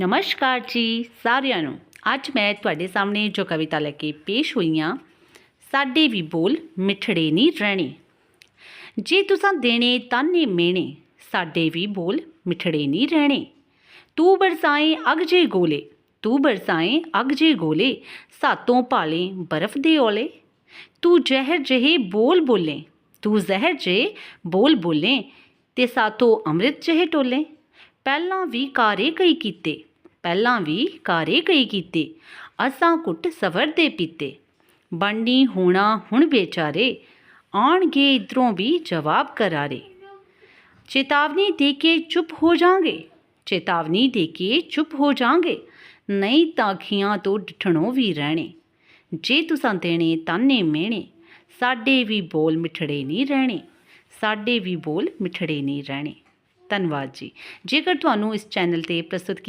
ਨਮਸਕਾਰ ਜੀ ਸਾਰਿਆਂ ਨੂੰ। ਅੱਜ ਮੈਂ ਤੁਹਾਡੇ ਸਾਹਮਣੇ ਜੋ ਕਵਿਤਾ ਲੈ ਕੇ ਪੇਸ਼ ਹੋਈ ਹਾਂ ਸਾਡੇ ਵੀ ਬੋਲ ਮਿੱਠੜੇ ਨਹੀਂ ਰਹਿਣੇ। ਜੇ ਤੁਸਾਂ ਦੇਣੇ ਤਾਨੇ ਮੇਣੇ, ਸਾਡੇ ਵੀ ਬੋਲ ਮਿੱਠੜੇ ਨਹੀਂ ਰਹਿਣੇ। ਤੂੰ ਬਰਸਾਏ ਅਗ ਜੇ ਗੋਲੇ, ਤੂੰ ਬਰਸਾਏ ਅਗ ਜੇ ਗੋਲੇ, ਸਾਤੋਂ ਭਾਲੇ ਬਰਫ਼ ਦੇ ਓਲੇ ਤੂੰ ਜ਼ਹਿਰ ਜਿਹੇ ਬੋਲ ਬੋਲੇ, ਤੂੰ ਜ਼ਹਿਰ ਜੇ ਬੋਲ ਬੋਲੇ, ਤੇ ਸਾਤੋਂ ਅੰਮ੍ਰਿਤ ਜਿਹੇ ਟੋਲੇ। ਪਹਿਲਾਂ ਵੀ ਕਾਰੇ ਕਈ ਕੀਤੇ ਪਹਿਲਾਂ ਵੀ ਕਾਰੇ ਕਈ ਕੀਤੇ, ਅਸਾਂ ਕੁੱਟ ਸਵਰ ਦੇ ਪੀਤੇ। ਬਣਨੀ ਹੋਣਾ ਹੁਣ ਵਿਚਾਰੇ, ਆਣਗੇ ਇਧਰੋਂ ਵੀ ਜਵਾਬ ਕਰਾਰੇ। ਚੇਤਾਵਨੀ ਦੇ ਕੇ ਚੁੱਪ ਹੋ ਜਾਾਂਗੇ, ਚੇਤਾਵਨੀ ਦੇ ਕੇ ਚੁੱਪ ਹੋ ਜਾਾਂਗੇ, ਨਹੀਂ ਤਾਂ ਅੱਖੀਆਂ ਤੋਂ ਡਿਠਣੋਂ ਵੀ ਰਹਿਣੇ। ਜੇ ਤੁਸਾਂ ਦੇਣੇ ਤਾਨੇ ਮਿਹਣੇ, ਸਾਡੇ ਵੀ ਬੋਲ ਮਿੱਠੜੇ ਨਹੀਂ ਰਹਿਣੇ, ਸਾਡੇ ਵੀ ਬੋਲ ਮਿੱਠੜੇ ਨਹੀਂ ਰਹਿਣੇ। ਧੰਨਵਾਦ ਜੀ। ਜੇਕਰ ਤੁਹਾਨੂੰ ਇਸ ਚੈਨਲ ਤੇ ਪ੍ਰਸਤੁਤ